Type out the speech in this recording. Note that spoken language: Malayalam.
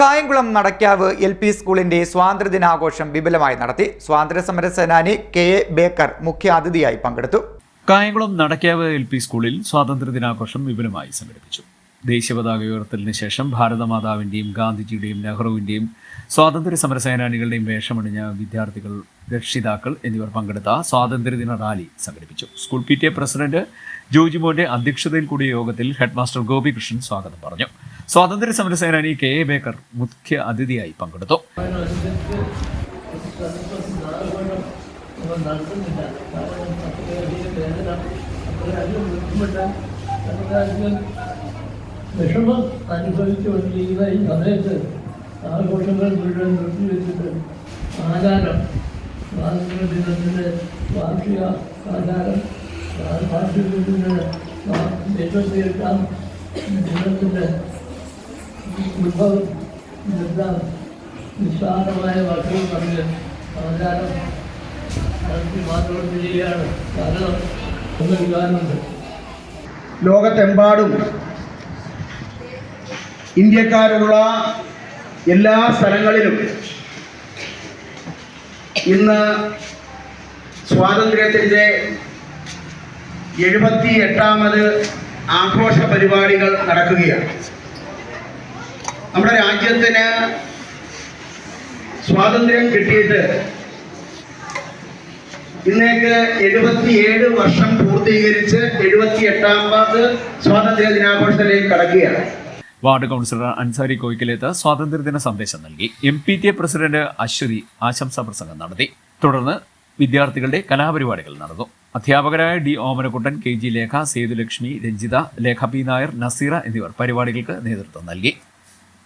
കായംകുളം നടക്കാവ് എൽ പി സ്കൂളിന്റെ സ്വാതന്ത്ര്യദിനാഘോഷം വിപുലമായി നടത്തി. സ്വാതന്ത്ര്യസമര സേനാനി കെ എ ബേക്കർ മുഖ്യാതിഥിയായി പങ്കെടുത്തു. കായംകുളം നടക്കാവ് എൽ പി സ്കൂളിൽ സ്വാതന്ത്ര്യദിനാഘോഷം വിപുലമായി സംഘടിപ്പിച്ചു. ദേശീയപതാക ഉയർത്തലിന് ശേഷം ഭാരതമാതാവിന്റെയും ഗാന്ധിജിയുടെയും നെഹ്റുവിന്റെയും സ്വാതന്ത്ര്യ സമര സേനാനികളുടെയും വേഷമണിഞ്ഞ വിദ്യാർത്ഥികൾ രക്ഷിതാക്കൾ എന്നിവർ പങ്കെടുത്ത സ്വാതന്ത്ര്യദിന റാലി സംഘടിപ്പിച്ചു. School P T A president ജോജിമോന്റെ അധ്യക്ഷതയിൽ കൂടിയ യോഗത്തിൽ ഹെഡ്മാസ്റ്റർ ഗോപികൃഷ്ണൻ സ്വാഗതം പറഞ്ഞു. സ്വാതന്ത്ര്യ സമര സേനാനി കെ എ ബേക്കർ മുഖ്യ അതിഥിയായി പങ്കെടുത്തു. ആഘോഷങ്ങൾ മുഴുവൻ നിർത്തിവെച്ചിട്ട് ആചാരം സ്വാതന്ത്ര്യ ദിനത്തിന്റെ വാർഷിക ആചാരം വാർഷിക ദിനത്തിന്റെ ദൈവത്തീർക്കാം ദിനത്തിന്റെ ഉത്ഭവം ഇതെല്ലാം നിസ്സാരമായ വാക്കുകൾ പറഞ്ഞ് അവതാരം നടത്തി മാത്രം ചെയ്യുകയാണ്. കാരണം ഒന്ന് വികാരമുണ്ട് ലോകത്തെമ്പാടും ഇന്ത്യക്കാരുള്ള എല്ലാ സ്ഥലങ്ങളിലും ഇന്ന് സ്വാതന്ത്ര്യത്തിന്റെ എഴുപത്തി എട്ടാമത് ആഘോഷ പരിപാടികൾ നടക്കുകയാണ്. നമ്മുടെ രാജ്യത്തിന് സ്വാതന്ത്ര്യം കിട്ടിയിട്ട് ഇന്നേക്ക് എഴുപത്തിയേഴ് വർഷം പൂർത്തീകരിച്ച് എഴുപത്തി എട്ടാമത് സ്വാതന്ത്ര്യ ദിനാഘോഷത്തിലേക്ക് കടക്കുകയാണ്. വാർഡ് കൗൺസിലർ അൻസാരി കോയിക്കലേത്ത് സ്വാതന്ത്ര്യദിന സന്ദേശം നൽകി. M P T A president Aswathy ആശംസാ പ്രസംഗം നടത്തി. തുടർന്ന് വിദ്യാർത്ഥികളുടെ കലാപരിപാടികൾ നടന്നു. അധ്യാപകരായ D Omanakkuttan K G Lekha Sethulakshmi Ranjitha Lekha P Nair Naseera എന്നിവർ പരിപാടികൾക്ക് നേതൃത്വം നൽകി.